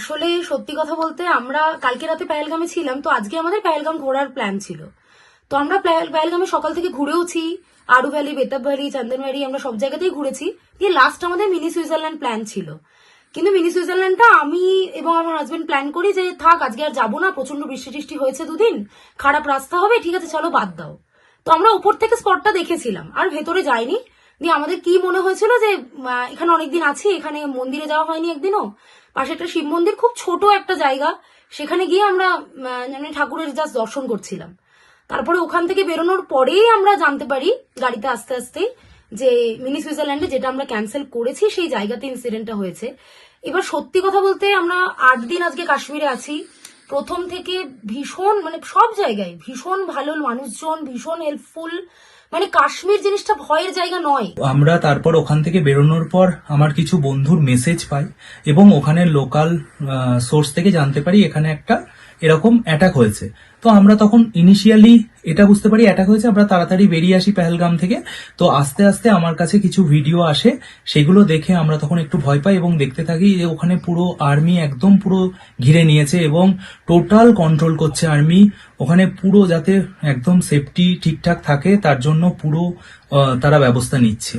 আসলে সত্যি কথা বলতে আমরা কালকে রাতে পেহেলগামে ছিলাম, তো আজকে আমাদের পেহেলগাম ঘোরার প্ল্যান ছিল। তো আমরা পেহেল- পেহেলগামে সকাল থেকে ঘুরেওছি আরু ভ্যালি, বেতাব ভ্যালি চন্দনবাড়ি আমরা সব জায়গাতেই ঘুরেছি। দিয়ে লাস্ট আমাদের মিনি সুইজারল্যান্ড প্ল্যান ছিল। কিন্তু মিনি সুইজারল্যান্ডটা আমি এবং আমার হাজবেন্ড প্ল্যান করি যে, থাক, আজকে আর যাব না প্রচণ্ড বৃষ্টি টিষ্টি হয়েছে দুদিন, খারাপ রাস্তা হবে, ঠিক আছে, চলো বাদ দাও। তো আমরা উপর থেকে স্পটটা দেখেছিলাম, আর ভেতরে যাইনি। দিয়ে আমাদের কি মনে হয়েছিল যে এখানে অনেকদিন আছি, এখানে মন্দিরে যাওয়া হয়নি একদিনও? পাশে একটা শিব মন্দির, খুব ছোট একটা জায়গা। সেখানে গিয়ে আমরা মানে ঠাকুরের জাস্ট দর্শন করছিলাম। তারপরে ওখান থেকে বেরোনোর পরেই আমরা জানতে পারি, গাড়িতে আস্তে আস্তে, যে মিনি সুইজারল্যান্ডে যেটা আমরা ক্যান্সেল করেছি, সেই জায়গাতে ইনসিডেন্টটা হয়েছে। এবার সত্যি কথা বলতে আমরা আট দিন আজকে কাশ্মীরে আছি। প্রথম থেকে ভীষণ মানে সব জায়গায় ভীষণ ভালো মানুষজন, ভীষণ হেল্পফুল মানে কাশ্মীর জিনিসটা ভয়ের জায়গা নয়। আমরা তারপর ওখান থেকে বেরোনোর পর আমার কিছু বন্ধুর মেসেজ পাই এবং ওখানে লোকাল সোর্স থেকে জানতে পারি এখানে একটা এরকম অ্যাটাক হয়েছে। তো আমরা তখন ইনিশিয়ালি এটা বুঝতে পারি অ্যাটাক হয়েছে, আমরা তাড়াতাড়ি বেরিয়ে আসি পেহেলগাম থেকে। তো আস্তে আস্তে আমার কাছে কিছু ভিডিও আসে, সেগুলো দেখে আমরা তখন একটু ভয় পাই এবং দেখতে থাকি যে ওখানে পুরো আর্মি একদম পুরো ঘিরে নিয়েছে এবং টোটাল কন্ট্রোল করছে আর্মি ওখানে পুরো যাতে একদম সেফটি ঠিকঠাক থাকে, তার জন্য পুরো তারা ব্যবস্থা নিচ্ছে।